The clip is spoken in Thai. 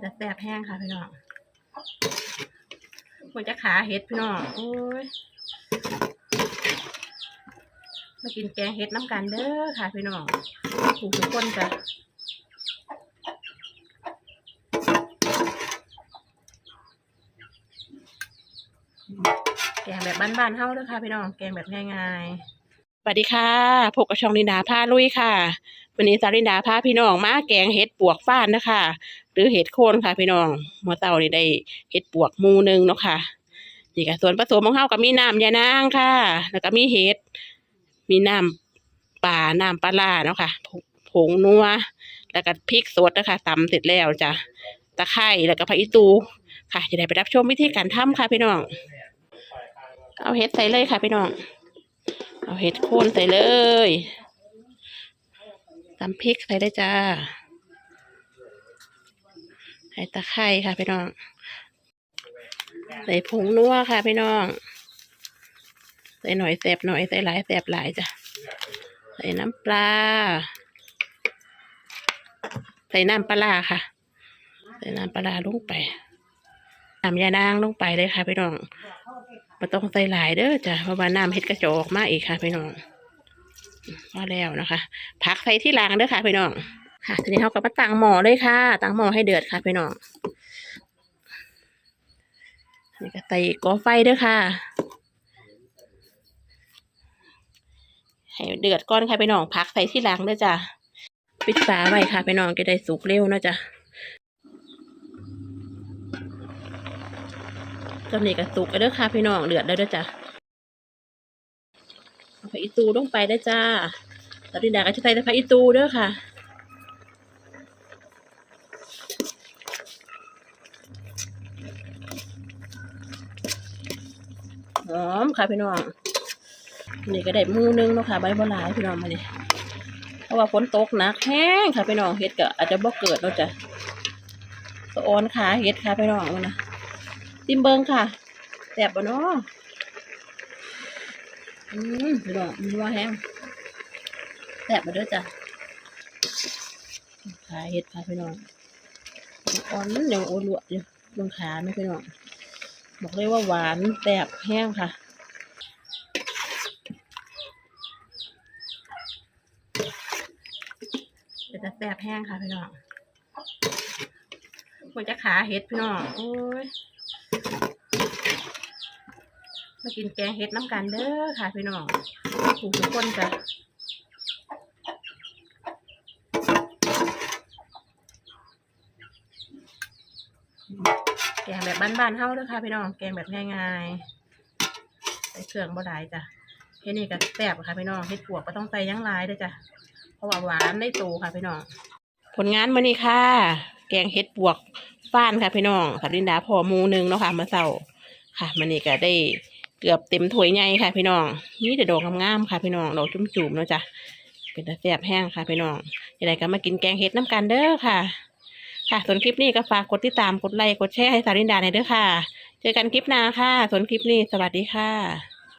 เป็นแสบแห้งค่ะพี่น้องมันจะขาเห็ดพี่น้องโอ้ยมากินแกงเห็ดน้ำกันเด้อค่ะพี่น้องถูกทุกคนจ้ะแกงแบบบ้านๆเฮาเด้อค่ะพี่น้องแกงแบบง่ายๆสวัสดีค่ะพบกับช่องลินดาผ้าลุยค่ะวันนี้สาลินดาพาพี่น้องมาแกงเห็ดปวกฟ้านนะคะหรือเห็ดโคนค่ะพี่น้องมื่อเช้านี่ได้เห็ดปวกมูหนึงเนาะค่ะนี่ค่ะส่วนผสมของเฮาก็มีน้ำยานางค่ะ แล้วก็มีเห็ดมีน้ำป่าน้ำปลาร้าเนาะค่ะผงนัวแล้วก็พริกสดนะคะตำเสร็จแล้วจ้ะตะไคร้แล้วก็ผักอีตูค่ะจะได้ไปรับชมวิธีการทำค่ะพี่น้อง เอาเห็ดใส่เลยค่ะพี่น้อง เอาเห็ดโคนใส่เลยตำพริกใส่ได้จ้า ใส่ตะไคร้ค่ะพี่น้อง ใส่ผงนัวค่ะพี่น้อง ใส่หน่อยแสบหน่อยใส่หลายแสบหลายจ้ะ ใส่น้ำปลา ใส่น้ำปลาค่ะ ใส่น้ำปลาลงไปน้ำยานางลงไปเลยค่ะพี่น้องม่ต้องใส่หลายเด้อจ้ะเพราะว่าน้ำเห็ดกระจอกมากอีกค่ะพี่น้องพอแล้วนะคะพักใส่ที่ล้างเด้อค่ะพี่น้อง ค่ะทีนี้เขาก็มาตั้งหม้อเลยค่ะตั้งหม้อให้เดือดค่ะพี่น้องนี่ก็ใส่ก่อไฟเด้อค่ะ ให้เดือดก้อนค่ะพี่น้องพักใส่ที่หลังด้อจ้ะปิดฝาไว้ค่ะพี่น้องจะได้สุกเร็วนาะจ้ะตอนนี้ก็สุกแล้วเด้ค่ะพี่น้องเดือดแล้วด้อจ้ะเอาผักอีตูลงไปได้จ้าตอนนี้ดาก็จะใส่แต่ผักอีตูเด้อค่ะ หอมค่ะพี่น้องนี่ก็ได้มูนึงเนาะค่ะใบบัวลายพี่น้องมาดิเพราะว่าฝนตกหนักแห้งค่ะพี่น้องเห็ดก็อาจจะบ่เกิดเนาะจ้ะสะออนขาเห็ดค่ะพี่น้องมันนะติมเบิงค่ะแสบบ่เนาะอืมพี่น้องมันว่าแห้งแสบมาด้อจ้ะขาเห็ดค่ะพี่น้องอ่อนยังโอลวดอยู่เบงขาไหมพี่น้อง บอกเลยว่าหวานแสบแห้งค่ะเป็นแต่แสบแห้งค่ะพี่น้องมันจะขาเห็ดพี่น้องโอ้ยมากินแกงเห็ดน้ำกันเด้อค่ะพี่น้องถูกทุกคนจ้ะ งแบบบ้านๆเฮาเด้อค่ะพี่น้องแกงแบบง่ายๆใส่เครื่องบ่ได้จ้ะแค่นี้ก็แซ่บค่ะพี่น้องเห็ดปวกก็ต้องใส่ยังหลายเด้อจ้ะเพราะว่าหวานได้โตค่ะพี่น้อง ผลงานมื้อนี้ค่ะ แกงเห็ดปวกฟ้านค่ะพี่น้องสับลินดาพอมูหนึงเนาะค่ะมาเสาค่ะมื้อนี้ก็ได้เกือบเต็มถ้วยใหญ่ค่ะ พี่น้องมีแต่ดอกงามๆค่ะ พี่น้องดอกจุ่มๆเนาะจ้ะเป็นตาแซ่บแห้งค่ะพี่น้องยังไงก็มากินแกงเห็ดน้ำกันเด้อค่ะ ค่ะส่วนคลิปนี้ก็ฝากกดติดตามกดไลค์กดแชร์ให้สารินดาในอยเด้อค่ะ เจอกันคลิปหน้าค่ะส่วนคลิปนี้สวัสดีค่ะ